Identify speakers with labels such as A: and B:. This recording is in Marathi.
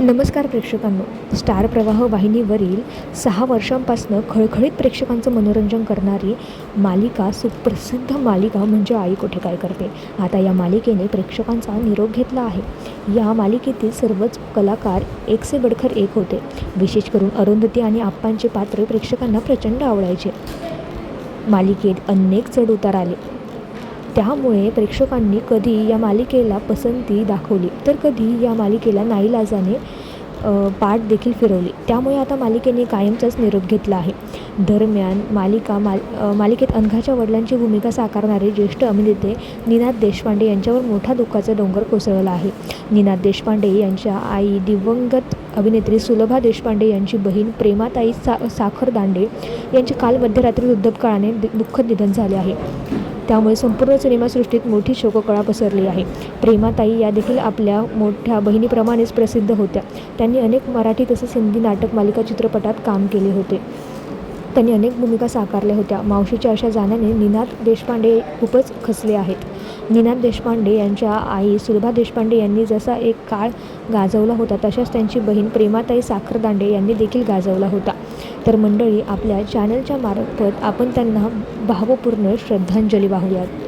A: नमस्कार प्रेक्षकांनो. स्टार प्रवाह वाहिनीवरील सहा वर्षांपासनं खळखळीत प्रेक्षकांचं मनोरंजन करणारी मालिका सुप्रसिद्ध मालिका म्हणजे आई कुठे काय करते? आता या मालिकेने प्रेक्षकांचा निरोप घेतला आहे. या मालिकेतील सर्वच कलाकार एक से बडखर एक होते. विशेष करून अरुंधती आणि आप्पांचे पात्र प्रेक्षकांना प्रचंड आवडायचे. मालिकेत अनेक चढउतार आले. त्यामुळे प्रेक्षकांनी कधी या मालिकेला पसंती दाखवली. तर कधी या मालिकेला नाईलाजाने पाठ देखील फिरवली. त्यामुळे आता मालिकेने कायमचाच निरोप घेतला आहे. दरम्यान मालिका माल मालिकेत अनघाच्या वडिलांची भूमिका साकारणारे ज्येष्ठ अभिनेते निनाद देशपांडे यांच्यावर मोठा दुःखाचा डोंगर कोसळला आहे. निनाद देशपांडे यांच्या आई दिवंगत अभिनेत्री सुलभा देशपांडे यांची बहीण प्रेमाताई सा साखर दांडे यांचे काल मध्यरात्री वृद्धपकाळाने दुःखद निधन झाले आहे. त्यामुळे संपूर्ण सिनेमासृष्टीत मोठी शोककळा पसरली आहे. प्रेमाताई या देखील आपल्या मोठ्या बहिणीप्रमाणेच प्रसिद्ध होत्या. त्यांनी अनेक मराठी तसेच हिंदी नाटक मालिका चित्रपटात काम केले होते. त्यांनी अनेक भूमिका साकारल्या होत्या. मावशीच्या अशा जाण्याने निनाद देशपांडे खूपच खचले आहेत. निनाद देशपांडे यांच्या आई सुलभा देशपांडे यांनी जसा एक काळ गाजवला होता तशाच त्यांची बहीण प्रेमाताई साखरदांडे यांनी देखील गाजवला होता. तर मंडळी आपल्या चॅनलच्या मार्फत आपण त्यांना भावपूर्ण श्रद्धांजली वाहूयात.